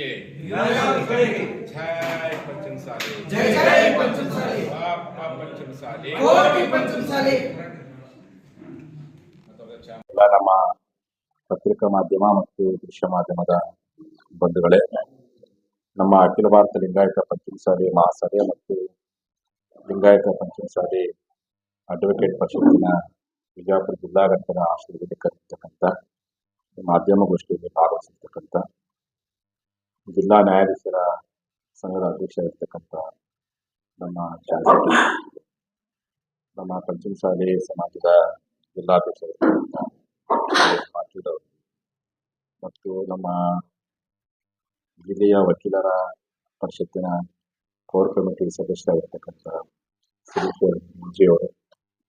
ಕಡೆಗೆ ಜೈ ಪಂಚಮಸಾಲಿ. ಜೈ ಜೈ ಪಂಚಮಸಾಲಿ. ಕೋಟಿ ಪಂಚಮಸಾಲಿ. ನಮ್ಮ ಪತ್ರಿಕಾ ಮಾಧ್ಯಮ ಮತ್ತು ದೃಶ್ಯ ಮಾಧ್ಯಮದ ಬಂಧುಗಳೇ ನಮ್ಮ ಅಖಿಲ ಭಾರತ ಲಿಂಗಾಯತ ಪಂಚಮಸಾಲಿ ಮಹಾಸಭೆ ಮತ್ತು ಲಿಂಗಾಯತ ಪಂಚಮಸಾಲಿ ಅಡ್ವೊಕೇಟ್ ಪರಿಷತ್ತಿನ ವಿಜಯಪುರ ಜಿಲ್ಲಾ ಘಟಕದ ಆಶ್ರಯದಲ್ಲಿ ಕರೆದಿರ್ತಕ್ಕಂಥ ಈ ಮಾಧ್ಯಮಗೋಷ್ಠಿಯಲ್ಲಿ ಭಾಗವಹಿಸಿರ್ತಕ್ಕಂಥ ಜಿಲ್ಲಾ ನ್ಯಾಯಾಧೀಶರ ಸಂಘದ ಅಧ್ಯಕ್ಷ ಇರ್ತಕ್ಕಂಥ ನಮ್ಮ ಶಾಸಕರು ನಮ್ಮ ಪಂಚಮಸಾಲಿ ಸಮಾಜದ ಜಿಲ್ಲಾಧ್ಯಕ್ಷರಾಗಿರ್ತಕ್ಕಂಥ ಪಾಟೀಲ್ ಮತ್ತು ನಮ್ಮ ಜಿಲ್ಲೆಯ ವಕೀಲರ ಪರಿಷತ್ತಿನ ಕೋರ್ ಕಮಿಟಿ ಸದಸ್ಯರಾಗಿರ್ತಕ್ಕಂಥ ಅವರು,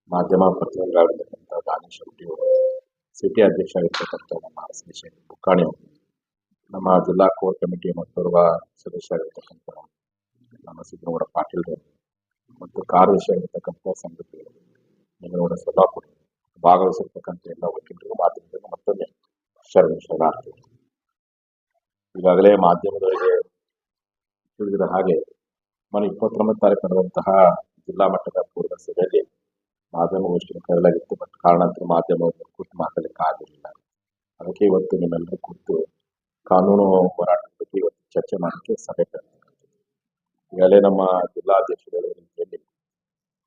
ಮಾಧ್ಯಮ ಪ್ರತಿನಿಧಿಗಳಾಗಿರ್ತಕ್ಕಂಥ ದಾನೇಶ್ ಶೆಟ್ಟಿಯವರು ಸಿಟಿ ಅಧ್ಯಕ್ಷರಾಗಿರ್ತಕ್ಕಂಥ ನಮ್ಮ ಸುರೇಶ್ ಅವರು. ನಮ್ಮ ಜಿಲ್ಲಾ ಕೋರ್ ಕಮಿಟಿ ಮತ್ತೋರ್ವ ಸದಸ್ಯರಾಗಿರ್ತಕ್ಕಂಥ ನಮ್ಮ ಸಿದ್ದನಗೌಡ ಪಾಟೀಲ್ ಅವರು ಮತ್ತು ಕಾರ್ಯದರ್ಶಿ ಸಂಗತಿ ನಿಂಗನಗೌಡ ಸೊಲ್ಲಾಪುರ ಭಾಗವಹಿಸಿರ್ತಕ್ಕಂಥ ಎಲ್ಲ ವಕೀಲರಿಗೂ ಮಾಧ್ಯಮದಲ್ಲೂ ಮತ್ತೊಮ್ಮೆ ಶರಣ ಶರಣಾರ್ಥಿ ಈಗಾಗಲೇ ಮಾಧ್ಯಮದವರಿಗೆ ತಿಳಿದಿರ ಹಾಗೆ ಮನೆ ಇಪ್ಪತ್ತೊಂಬತ್ತು ತಾರೀಕು ನಡೆದಂತಹ ಜಿಲ್ಲಾ ಮಟ್ಟದ ಪೂರ್ವ ಸಭೆಯಲ್ಲಿ ಮಾಧ್ಯಮಗೋಷ್ಠಿಯನ್ನು ಕರೆಯಲಾಗಿತ್ತು, ಬಟ್ ಕಾರಣಾಂತರ ಮಾಧ್ಯಮವನ್ನು ಕೂತು ಮಾತಾಡಲಿಕ್ಕೆ ಆಗಿರಲಿಲ್ಲ. ಅದಕ್ಕೆ ಇವತ್ತು ನಿಮ್ಮೆಲ್ಲರೂ ಕೂತು ಕಾನೂನು ಹೋರಾಟದ ಬಗ್ಗೆ ಇವತ್ತು ಚರ್ಚೆ ಮಾಡೋಕ್ಕೆ ಸಭೆ ಈಗಾಗಲೇ ನಮ್ಮ ಜಿಲ್ಲಾಧ್ಯಕ್ಷರ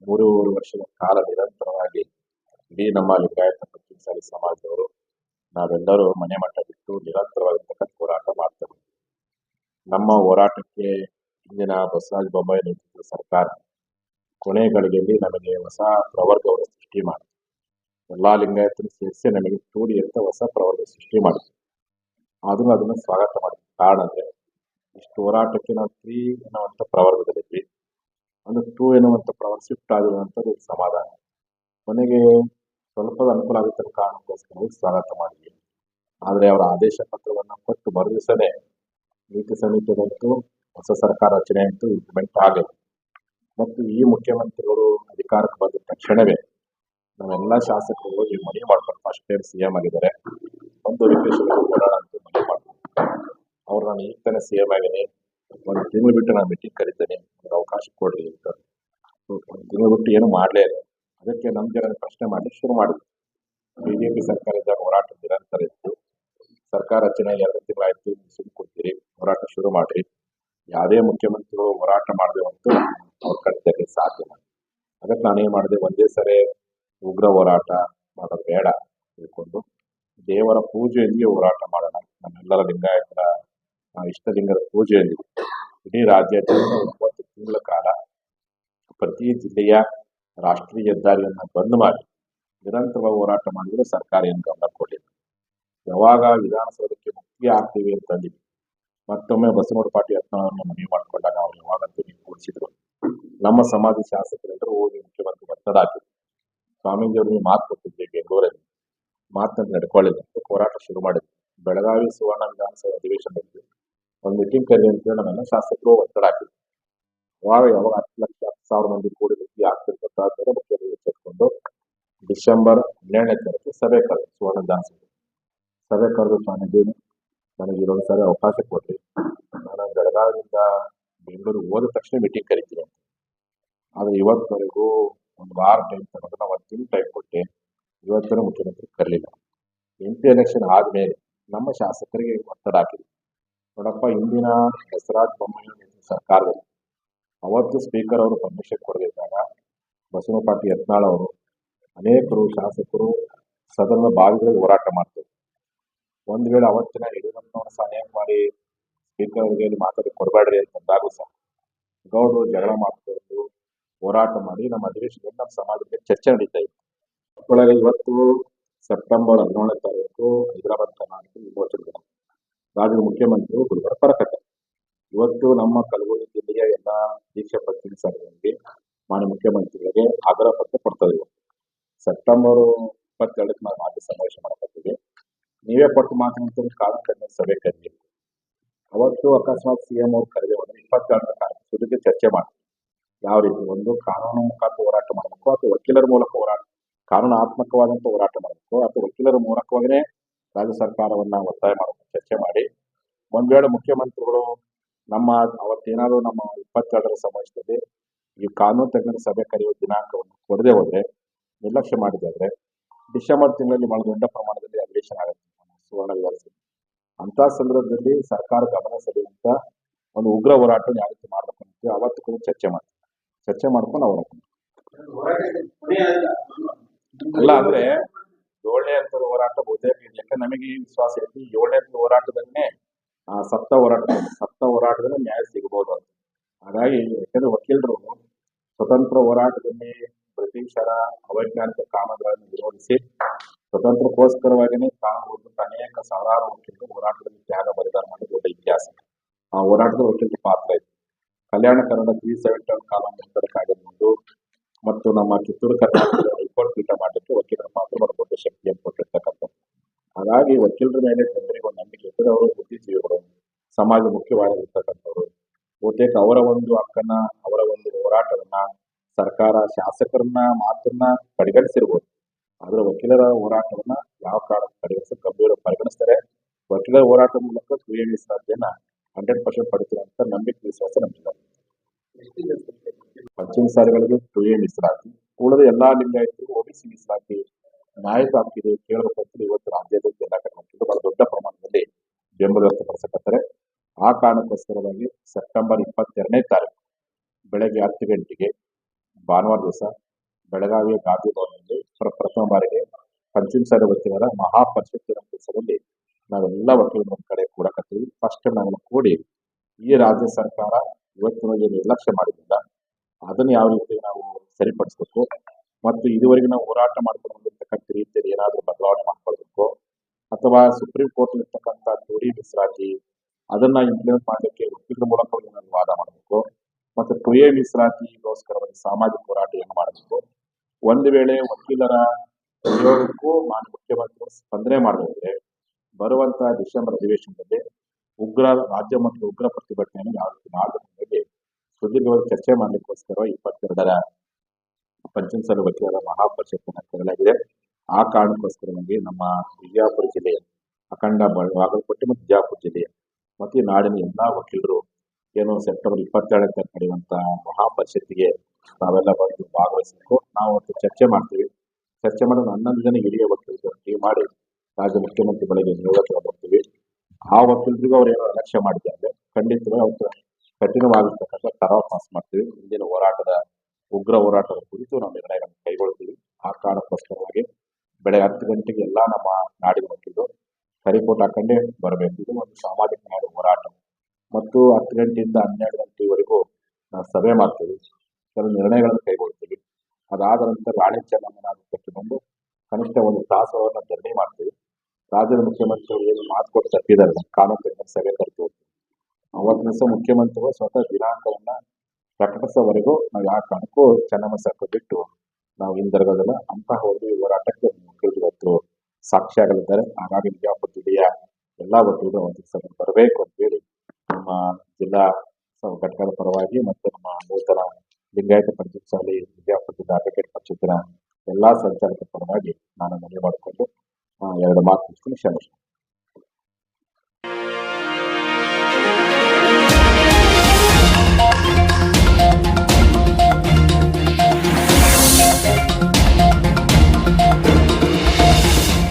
ಮೂರು ಮೂರೂವರೆ ವರ್ಷಗಳ ಕಾಲ ನಿರಂತರವಾಗಿ ಇಡೀ ನಮ್ಮ ಲಿಂಗಾಯತ ಪಂಚಮಸಾಲಿ ಸಮಾಜದವರು ನಾವೆಲ್ಲರೂ ಮನೆ ಮಟ್ಟ ಬಿಟ್ಟು ನಿರಂತರವಾಗಿರ್ತಕ್ಕಂಥ ಹೋರಾಟ ಮಾಡ್ತೇವೆ ನಮ್ಮ ಹೋರಾಟಕ್ಕೆ ಹಿಂದಿನ ಬಸವರಾಜ ಬೊಮ್ಮಾಯಿ ನೇತೃತ್ವದ ಸರ್ಕಾರ ಕೊನೆ ಗಳಿಗೆಯಲ್ಲಿ ನಮಗೆ ಹೊಸ ಪ್ರವರ್ಗವನ್ನು ಸೃಷ್ಟಿ ಮಾಡಿದೆ ಎಲ್ಲಾ ಲಿಂಗಾಯತರು ಸೇರಿಸಿ ನಮಗೆ ಟೂಡಿ ಅಂತ ಹೊಸ ಪ್ರವರ್ಗ ಸೃಷ್ಟಿ ಮಾಡಿದ್ರು ಆದ್ರೂ ಅದನ್ನು ಸ್ವಾಗತ ಮಾಡಿದ್ವಿ ಕಾರಣ ಅಂದ್ರೆ ಇಷ್ಟು ಹೋರಾಟಕ್ಕೆ ನಾವು ತ್ರೀ ಎನ್ನುವಂತ ಪ್ರವರ್ಗದಲ್ಲಿದ್ವಿ ಒಂದು ಟೂ ಎನ್ನುವಂತ ಪ್ರವರ್ ಶಿಫ್ಟ್ ಆಗಿರುವಂಥದ್ದು ಸಮಾಧಾನ. ಕೊನೆಗೆ ಸ್ವಲ್ಪ ಅನುಕೂಲ ಆಗುತ್ತೆ ಕಾರಣಕ್ಕೋಸ್ಕರ ಸ್ವಾಗತ ಮಾಡಿದ್ವಿ. ಆದರೆ ಅವರ ಆದೇಶ ಪತ್ರವನ್ನ ಕೊಟ್ಟು ಮರುದಿವಸನೇ ನೀತಿ ಸಮಿತಿಯದಂತೂ ಹೊಸ ಸರ್ಕಾರ ರಚನೆ ಅಂತೂ ಇಂಪ್ಲಿಮೆಂಟ್ ಆಗಲಿಲ್ಲ. ಮತ್ತು ಈ ಮುಖ್ಯಮಂತ್ರಿಗಳು ಅಧಿಕಾರಕ್ಕೆ ಬಂದ ತಕ್ಷಣವೇ ನಾವೆಲ್ಲ ಶಾಸಕರು ಹೋಗಿ ಮನವಿ ಮಾಡ್ಕೊಂಡು ಫಸ್ಟ್ ಟೈಮ್ ಸಿ ಎಂ ಆಗಿದ್ದಾರೆ. ಒಂದು ರಿಕ್ವೆಸ್ಟ್ ಓಡಾಡ ಅಂತ ಮನವಿ ಮಾಡ್ಕೊಂಡು ಅವ್ರು ನಾನು ಈಗ ತಾನೇ ಸಿ ಎಂ ಆಗಿದೆ ಒಂದು ತಿಂಗಳು ಬಿಟ್ಟು ನಾನು ಮೀಟಿಂಗ್ ಕರಿತೇನೆ. ಅವಕಾಶ ಕೊಡ್ರಿ ಅಂತ. ಒಂದು ತಿಂಗಳು ಬಿಟ್ಟು ಏನು ಮಾಡಲೇ ಇಲ್ಲ. ಅದಕ್ಕೆ ನಮ್ಮ ಜನ ಪ್ರಶ್ನೆ ಮಾಡಿ ಶುರು ಮಾಡಿದ್ವಿ ಬಿಜೆಪಿ ಸರ್ಕಾರ ಇದ್ದಾಗ ಹೋರಾಟ ನಿರಂತರ ಇತ್ತು. ಸರ್ಕಾರ ರಚನೆ ಎರಡು ತಿಂಗಳಾಯ್ತು. ಸುಮ್ಮನೆ ಕೊಡ್ತೀರಿ ಹೋರಾಟ ಶುರು ಮಾಡಿರಿ. ಯಾವುದೇ ಮುಖ್ಯಮಂತ್ರಿಗಳು ಹೋರಾಟ ಮಾಡಿದೆ ಅಂತೂ ಅವ್ರ ಕರ್ತವ್ಯ ಸಾಧ್ಯ ಅದಕ್ಕೆ ನಾನೇನು ಮಾಡಿದೆ? ಒಂದೇ ಸರಿ ಉಗ್ರ ಹೋರಾಟ ಮಾಡೋದು ಬೇಡ ತಿಳ್ಕೊಂಡು ದೇವರ ಪೂಜೆಯಲ್ಲಿ ಹೋರಾಟ ಮಾಡೋಣ. ನಮ್ಮೆಲ್ಲರ ಲಿಂಗಾಯತರ ಇಷ್ಟ ಇಷ್ಟಲಿಂಗದ ಪೂಜೆಯಲ್ಲಿ. ಇಡೀ ರಾಜ್ಯಾದ್ಯಂತ ಒಂಬತ್ತು ತಿಂಗಳ ಕಾಲ ಪ್ರತಿ ಜಿಲ್ಲೆಯ ರಾಷ್ಟ್ರೀಯ ಹೆದ್ದಾರಿಯನ್ನ ಬಂದ್ ಮಾಡಿ ನಿರಂತರವಾಗಿ ಹೋರಾಟ ಮಾಡಿದ್ರೆ ಸರ್ಕಾರ ಏನು ಗಮನ ಕೊಡಲಿಲ್ಲ ಯಾವಾಗ ವಿಧಾನಸೌಧಕ್ಕೆ ಮುಕ್ತಿ ಆಗ್ತೀವಿ ಅಂತಂದು. ಮತ್ತೊಮ್ಮೆ ಬಸವನಗೌಡ ಪಾಟೀಲ್ ಯತ್ನವನ್ನು ಮನವಿ ಮಾಡ್ಕೊಂಡಾಗ ಅವ್ರು ಯಾವಾಗಂತೂ ನೀವು ಕೂಡಿಸಿದ್ರು ನಮ್ಮ ಸಮಾಜ ಶಾಸಕರೆಲ್ಲರೂ ಹೋಗಿ ಮುಖ್ಯಮಂತ್ರಿ ಒತ್ತಡ ಹಾಕಿದ್ರು. ಸ್ವಾಮೀಜಿ ಅವರಿಗೆ ಮಾತು ಕೊಟ್ಟಿದ್ವಿ ಬೆಂಗಳೂರಲ್ಲಿ ಮಾತನ್ನ ನಡ್ಕೊಳ್ಳಿಲ್ಲ ಹೋರಾಟ ಶುರು ಮಾಡಿದ್ವಿ ಬೆಳಗಾವಿ ಸುವರ್ಣ ವಿಧಾನಸಭಾ ಅಧಿವೇಶನದಲ್ಲಿ ಒಂದು ಮೀಟಿಂಗ್ ಕರಿ ಅಂತೇಳಿ ನಮ್ಮನ್ನ ಶಾಸಕರು ಒತ್ತಡ ಹಾಕಿದ್ರು ಯಾವಾಗ ಯಾವಾಗ ಹತ್ತು ಲಕ್ಷ, ಹತ್ತು ಸಾವಿರ ಮಂದಿ ಕೂಡಿ ರೀತಿ ಆಗ್ತಿರ್ ಗೊತ್ತಾದ್ಮೇಲೆ ಮುಖ್ಯಮಂತ್ರಿ ಎಚ್ಚೆತ್ಕೊಂಡು ಡಿಸೆಂಬರ್ ಹನ್ನೆರಡನೇ ತಾರೀಕು ಸಭೆ ಕರೆದು ಸುವರ್ಣ ವಿಧಾನಸಭೆ ಸಭೆ ಕರೆದು ಸ್ವಾಮೀಜಿ ನನಗೆ ಇದೊಂದು ಸಾರಿ ಅವಕಾಶ ಕೊಡ್ರಿ ನಾನು ಬೆಳಗಾವಿಯಿಂದ ಬೆಂಗಳೂರಿಗೆ ಹೋದ ತಕ್ಷಣ ಮೀಟಿಂಗ್ ಕರಿತೀನಿ ಅಂತ. ಆದರೆ ಇವತ್ತವರೆಗೂ ವಾರ ಟೈಮ್ ತಗೊಂಡು ನಾವು ಒಂದು ತಿಂಗಳು ಟೈಮ್ ಕೊಟ್ಟೆ ಇವತ್ತಿನ ಮುಖ್ಯಮಂತ್ರಿ ಕರಲಿಲ್ಲ. ಎಂ ಪಿ ಎಲೆಕ್ಷನ್ ಆದಮೇಲೆ ನಮ್ಮ ಶಾಸಕರಿಗೆ ಒತ್ತಡ ಹಾಕಿದ್ವಿ ನೋಡಪ್ಪ ಇಂದಿನ ಬಸವರಾಜ ಬೊಮ್ಮಾಯಿ ಸರ್ಕಾರದಲ್ಲಿ ಅವತ್ತು ಸ್ಪೀಕರ್ ಅವರು ಪರ್ಮಿಷನ್ ಕೊಡದಿದ್ದಾಗ ಬಸವ ಪಾಟೀಲ್ ಯತ್ನಾಳ್ ಅವರು ಅನೇಕರು ಶಾಸಕರು ಸದನದ ಬಾವಿಗಳಿಗೆ ಹೋರಾಟ ಮಾಡ್ತಾರೆ ಒಂದು ವೇಳೆ ಅವತ್ತಿನ ಯಡಿಯೂರಪ್ಪನವರು ಸಹಾಯ ಮಾಡಿ ಬಾರಿ ಸ್ಪೀಕರ್ ಅವರಿಗೆ ಮಾತಾಡಿ ಕೊಡಬೇಡ್ರಿ ಅಂತಂದಾಗೂ ಸಹ ಗೌಡರು ಜಗಳ ಮಾಡ್ಕೊಂಡು ಹೋರಾಟ ಮಾಡಿ ನಮ್ಮ ಅಧಿವೇಶನದಲ್ಲಿ ನಮ್ಮ ಸಮಾಜಕ್ಕೆ ಚರ್ಚೆ ನಡೀತಾ ಇತ್ತು. ಒಳಗೆ ಇವತ್ತು ಸೆಪ್ಟೆಂಬರ್ ಹದಿನೇಳನೇ ತಾರೀಕು ಹೈದರಾಬಾದ್ ಕರ್ನಾಟಕ ವಿಮೋಚನೆ ದಿನ. ರಾಜ್ಯದ ಮುಖ್ಯಮಂತ್ರಿಗಳು ಗುರುವಾರ ಬರಕತ್ತಾರೆ. ಇವತ್ತು ನಮ್ಮ ಕಲಬುರಗಿ ಜಿಲ್ಲೆಯ ಎಲ್ಲ ದೀಕ್ಷಾ ಪ್ರತಿನಿಧಿ ಸಂಘಗಳಿಗೆ ಮಾನ್ಯ ಮುಖ್ಯಮಂತ್ರಿಗಳಿಗೆ ಆಗ್ರಹ ಪತ್ರ ಕೊಡ್ತಾ ಇದ್ದೀವಿ ಸೆಪ್ಟೆಂಬರ್ ಇಪ್ಪತ್ತೆರಡಕ್ಕೆ ನಾವು ಮಾತು ಸಮಾವೇಶ ಮಾಡಕತ್ತೀವಿ ನೀವೇ ಕೊಟ್ಟು ಮಾತು ಕಾಲ ಕಡಿಮೆ ಸಭೆ ಕರೆದಿ ಅವತ್ತು ಅಕಸ್ಮಾತ್ ಸಿ ಎಂ ಅವ್ರು ಹೋದ್ರೆ ಇಪ್ಪತ್ತೆರಡರ ಕಾಲ ಚರ್ಚೆ ಮಾಡ್ತೀವಿ ಯಾವ ರೀತಿ? ಒಂದು ಕಾನೂನು ಮುಖಾಂತರ ಹೋರಾಟ ಮಾಡಬೇಕು ಅಥವಾ ವಕೀಲರ ಮೂಲಕ ಹೋರಾಟ ಕಾನೂನಾತ್ಮಕವಾದಂತ ಹೋರಾಟ ಮಾಡಬೇಕು ಅಥವಾ ವಕೀಲರ ಮೂಲಕವಾಗಿನೇ ರಾಜ್ಯ ಸರ್ಕಾರವನ್ನ ಒತ್ತಾಯ ಮಾಡಬೇಕು ಚರ್ಚೆ ಮಾಡಿ. ಒಂದ್ ವೇಳೆ ಮುಖ್ಯಮಂತ್ರಿಗಳು ನಮ್ಮ ಅವತ್ತೇನಾದ್ರು ನಮ್ಮ ಇಪ್ಪತ್ತೆರಡರ ಸಮಾವೇಶದಲ್ಲಿ ಈ ಕಾನೂನು ತಜ್ಞರ ಸಭೆ ಕರೆಯುವ ದಿನಾಂಕವನ್ನು ಕೊಡದೆ ಹೋದ್ರೆ, ನಿರ್ಲಕ್ಷ್ಯ ಮಾಡಿದಾದ್ರೆ ಡಿಸೆಂಬರ್ ತಿಂಗಳಲ್ಲಿ ಬಹಳ ದೊಡ್ಡ ಪ್ರಮಾಣದಲ್ಲಿ ಅಧಿವೇಶನ ಆಗುತ್ತೆ ಸುವರ್ಣ ವಿಧಾನಸಭೆ ಅಂತ ಸಂದರ್ಭದಲ್ಲಿ ಸರ್ಕಾರ ಗಮನ ಸೆಳೆಯುವಂತ ಒಂದು ಉಗ್ರ ಹೋರಾಟ ಯಾವ ರೀತಿ ಮಾಡಬೇಕು ಅವತ್ತು ಕೂಡ ಚರ್ಚೆ ಮಾಡ್ತೀವಿ. ಚರ್ಚೆ ಮಾಡ್ಕೊಂಡು ಅವ್ರ ಅಲ್ಲ, ಅಂದ್ರೆ ಏಳನೇ ಹಂತದ ಹೋರಾಟ ಬಹುತೇಕ. ಯಾಕಂದ್ರೆ ನಮಗೆ ಈ ವಿಶ್ವಾಸ ಐತಿ ಏಳನೇ ಹಂತದ ಹೋರಾಟದನ್ನೇ ಆ ಸಪ್ತ ಹೋರಾಟ ಸಪ್ತ ಹೋರಾಟದಲ್ಲಿ ನ್ಯಾಯ ಸಿಗಬಹುದು ಅಂತ. ಹಾಗಾಗಿ ಯಾಕಂದ್ರೆ ವಕೀಲರು ಸ್ವತಂತ್ರ ಹೋರಾಟದಲ್ಲಿ ಬ್ರಿಟಿಷರ ಅವೈಜ್ಞಾನಿಕ ಕಾನೂನುಗಳನ್ನು ವಿರೋಧಿಸಿ ಸ್ವತಂತ್ರಕ್ಕೋಸ್ಕರವಾಗಿನೇ ಕಾನೂನು ಅನೇಕ ಸಾವಿರಾರು ವಕೀಲರು ಹೋರಾಟದಲ್ಲಿ ತ್ಯಾಗ ಬಲಿದಾನ ಮಾಡಿದ ದೊಡ್ಡ ಇತಿಹಾಸ. ಆ ಹೋರಾಟದ ವಕೀಲರ ಪಾತ್ರ ಇದೆ. Kalyana Kannada three seventy one column ಮುಕ್ತರಕ್ಕಾಗಿರ್ಬೋದು ಮತ್ತು ನಮ್ಮ ಕಿತ್ತೂರು ಕರ್ನಾಟಕದ ಹೈಕೋರ್ಟ್ ಪೀಠ ಮಾಡಲಿಕ್ಕೆ ವಕೀಲರು ಮಾತ್ರ ಬಹಳ ದೊಡ್ಡ ಶಕ್ತಿಯನ್ನು ಕೊಟ್ಟಿರ್ತಕ್ಕಂಥದ್ದು ಹಾಗಾಗಿ ವಕೀಲರ ಮೇಲೆ ಜನರಿಗೆ ಒಂದು ನಂಬಿಕೆ ಇದ್ದರೆ ಅವರು ಬುದ್ಧಿಜೀವಿಗಳು ಸಮಾಜ ಮುಖ್ಯವಾಗಿರ್ತಕ್ಕಂಥವ್ರು ಬಹುತೇಕ ಅವರ ಒಂದು ಹಕ್ಕನ್ನ, ಅವರ ಒಂದು ಹೋರಾಟವನ್ನ ಸರ್ಕಾರ ಶಾಸಕರನ್ನ ಮಾತನ್ನ ಪರಿಗಣಿಸಿರ್ಬೋದು. ಆದ್ರೆ ವಕೀಲರ ಹೋರಾಟವನ್ನ ಯಾವ ಕಾರಣ ಪರಿಗಣಿಸಿ ಗಂಭೀರ ಪರಿಗಣಿಸ್ತಾರೆ. ವಕೀಲರ ಹೋರಾಟದ ಮೂಲಕ ಕ್ರಿಯೆ ಮೀಸಲಾತಿಯನ್ನ ಹಂಡ್ರೆಡ್ ಪರ್ಸೆಂಟ್ ಪಡಿತಿರುವಂತ ನಂಬಿಕೆ ವಿಶ್ವಾಸ ನಮ್ಗೆ ಪಂಚಮ ಸಾರಿಗಳಿಗೆ ಕ್ರಿಯೆ ಮೀಸಲಾತಿ, ಉಳಿದ ಎಲ್ಲಾ ಲಿಂಗಾಯತರು ಒಬಿಸಿ ಮೀಸಲಾತಿ ನ್ಯಾಯದ ಆಗ್ತಿದೆ ಕೇಳಬೇಕು ಅಂತ ಇವತ್ತು ರಾಜ್ಯದ ಎಲ್ಲ ಕಡೆ ಬಹಳ ದೊಡ್ಡ ಪ್ರಮಾಣದಲ್ಲಿ ಬೆಂಬಲ ವ್ಯಕ್ತಪಡಿಸಕತ್ತಾರೆ. ಆ ಕಾರಣಕ್ಕೋಸ್ಕರವಾಗಿ ಸೆಪ್ಟೆಂಬರ್ ಇಪ್ಪತ್ತೆರಡನೇ ತಾರೀಕು, ಬೆಳಗ್ಗೆ ಹತ್ತು ಗಂಟೆಗೆ ಭಾನುವಾರ ದಿವಸ ಬೆಳಗಾವಿಯ ಗಾಂಧಿ ಭವನದಲ್ಲಿ ಪ್ರ- ಪ್ರಥಮ ಬಾರಿಗೆ ಪಂಚಮ ಸಾರಿ ವಕೀಲರ ಮಹಾಪರಿಷತ್ತಿನ ಕೆಲಸದಲ್ಲಿ ನಾವೆಲ್ಲ ವಕೀಲರ ಒಂದ್ ಕಡೆ ಕೂಡಕತ್ತೀವಿ ಫಸ್ಟ್ ನಾವು ಕೂಡಿ ಈ ರಾಜ್ಯ ಸರ್ಕಾರ ಇವತ್ತಿನ ನಿರ್ಲಕ್ಷ್ಯ ಮಾಡಿದ್ದಿಲ್ಲ ಅದನ್ನ ಯಾವ ರೀತಿ ನಾವು ಸರಿಪಡಿಸ್ಬೇಕು ಮತ್ತು ಇದುವರೆಗೆ ನಾವು ಹೋರಾಟ ಮಾಡ್ಕೊಂಡು ಬಂದಿರ್ತಕ್ಕಂಥ ರೀತಿಯಲ್ಲಿ ಏನಾದರೂ ಬದಲಾವಣೆ ಮಾಡ್ಕೊಳ್ಬೇಕು ಅಥವಾ ಸುಪ್ರೀಂ ಕೋರ್ಟ್ ಇರ್ತಕ್ಕಂಥ ಟೂರಿ ಮೀಸಲಾತಿ ಅದನ್ನ ಇಂಪ್ಲಿಮೆಂಟ್ ಮಾಡಲಿಕ್ಕೆ ವಕೀಲರ ಮೂಲಕ ವಾದ ಮಾಡಬೇಕು ಮತ್ತು ಮಿಸ್ರಾಜಿಗೋಸ್ಕರ ಮೀಸಲಾತಿಗೋಸ್ಕರವಾಗಿ ಸಾಮಾಜಿಕ ಹೋರಾಟ ಏನು ಮಾಡಬೇಕು? ಒಂದು ವೇಳೆ ವಕೀಲರ ಉದ್ಯೋಗಕ್ಕೂ ಮಾನ್ಯ ಮುಖ್ಯಮಂತ್ರಿಗಳು ಸ್ಪಂದನೆ ಮಾಡಿದ್ರೆ ಬರುವಂತ ಡಿಸೆಂಬರ್ ಅಧಿವೇಶನದಲ್ಲಿ ಉಗ್ರ ರಾಜ್ಯ ಮಟ್ಟದ ಉಗ್ರ ಪ್ರತಿಭಟನೆಯನ್ನು ಯಾವ ರೀತಿ ಮಾಡಬೇಕು ಚರ್ಚೆ ಮಾಡಲಿಕ್ಕೋಸ್ಕರ ಇಪ್ಪತ್ತೆರಡರ ಪಂಚಮಸಾಲಿ ವಕೀಲರ ಮಹಾಪರಿಷತ್ತನ್ನು ಕರೆಯಲಾಗಿದೆ. ಆ ಕಾರಣಕ್ಕೋಸ್ಕರವಾಗಿ ನಮ್ಮ ವಿಜಯಪುರ ಜಿಲ್ಲೆ, ಅಖಂಡ ಬಾಗಲಕೋಟೆ ಮತ್ತು ಬಿಜಾಪುರ ಜಿಲ್ಲೆ ಮತ್ತು ನಾಡಿನ ಎಲ್ಲಾ ವಕೀಲರು ಏನು ಸೆಪ್ಟೆಂಬರ್ ಇಪ್ಪತ್ತೆರಡಕ್ಕೆ ನಡೆಯುವಂತಹ ಮಹಾಪರಿಷತ್ತಿಗೆ ನಾವೆಲ್ಲ ಬಂದು ಭಾಗವಹಿಸಬೇಕು. ನಾವು ಚರ್ಚೆ ಮಾಡ್ತೀವಿ. ಚರ್ಚೆ ಮಾಡಿ ಹನ್ನೊಂದು ಜನ ಹಿರಿಯ ವಕೀಲರು ಟೀಮ್ ಮಾಡಿ ರಾಜ್ಯ ಮುಖ್ಯಮಂತ್ರಿಗಳಿಗೆ ನಿಯೋಗ ಬರ್ತೀವಿ. ಆ ವಕೀಲರಿಗೂ ಅವ್ರು ಏನೋ ಅಲಕ್ಷ್ಯ ಮಾಡಿದ್ದಾರೆ ಖಂಡಿತವಾಗಿ ಅವ್ರ ಕಠಿಣವಾಗಿರ್ತಕ್ಕಂಥ ಕರಾವ ಪಾಸ್ ಮಾಡ್ತೀವಿ. ಮುಂದಿನ ಹೋರಾಟದ ಉಗ್ರ ಹೋರಾಟದ ಕುರಿತು ನಾವು ನಿರ್ಣಯಗಳನ್ನು ಕೈಗೊಳ್ತೀವಿ. ಆ ಕಾರಣಕ್ಕೋಸ್ಕರವಾಗಿ ಬೆಳಗ್ಗೆ ಹತ್ತು ಗಂಟೆಗೆ ಎಲ್ಲ ನಮ್ಮ ನಾಡಿನ ವಕೀಲರು ಕರಿಕೋಟ್ ಹಾಕೊಂಡೇ ಬರಬೇಕು. ಇದು ಒಂದು ಸಾಮಾಜಿಕ ನ್ಯಾಯದ ಹೋರಾಟ. ಮತ್ತು ಹತ್ತು ಗಂಟೆಯಿಂದ ಹನ್ನೆರಡು ಗಂಟೆವರೆಗೂ ನಾವು ಸಭೆ ಮಾಡ್ತೀವಿ. ಕೆಲವು ನಿರ್ಣಯಗಳನ್ನು ಕೈಗೊಳ್ತೀವಿ. ಅದಾದ ನಂತರ ರಾಣಿ ಚೆನ್ನಮ್ಮನ ಬಂದು ಕನಿಷ್ಠ ಒಂದು ತಾಸವನ್ನು ಧರಣಿ ಮಾಡ್ತೀವಿ. ರಾಜ್ಯದ ಮುಖ್ಯಮಂತ್ರಿಗಳು ಏನು ಮಾತು ಕೊಟ್ಟು ತಪ್ಪಿದ್ದಾರೆ ಕಾನೂನು ಸಭೆ ಕರಿತೀವಿ ಅವತ್ತಿನ ದಿವಸ ಮುಖ್ಯಮಂತ್ರಿಗಳು ಸ್ವತಃ ದಿನಾಂಕವನ್ನ ಪ್ರಕಟಿಸೋವರೆಗೂ ನಾವು ಯಾವ ಕಾರಣಕ್ಕೂ ಚೆನ್ನಮ್ಮ ಬಿಟ್ಟು ನಾವು ಹಿಂದಿರುಗೋದಿಲ್ಲ. ಅಂತಹ ಒಂದು ಹೋರಾಟಕ್ಕೆ ಮುಖ್ಯಮಂತ್ರಿ ಇವತ್ತು ಸಾಕ್ಷಿಯಾಗಲಿದ್ದಾರೆ ಹಾಗಾಗಿ ವಿಜಯಪುರ ಜಿಲ್ಲೆಯ ಎಲ್ಲಾ ವಕೀಲರು ಒಂದು ಸಭೆ ಬರಬೇಕು ಅಂತ ಹೇಳಿ ನಮ್ಮ ಜಿಲ್ಲಾ ಘಟಕದ ಪರವಾಗಿ ಮತ್ತು ನಮ್ಮ ನೂತನ ಲಿಂಗಾಯತ ಪಂಚಾಯತ್ ಶಾಲೆ ಬಿಜಾಪುರ ಜಿಲ್ಲಾ ಅಡ್ವೊಕೇಟ್ ಎಲ್ಲಾ ಸಂಚಾಲಕರ ಪರವಾಗಿ ನಾನು ಮನವಿ ಮಾಡಿಕೊಂಡು ಎರಡು ಮಾತು ಮುಗಿಸ್ತೀನಿ ಕ್ಷಮಿಸಿ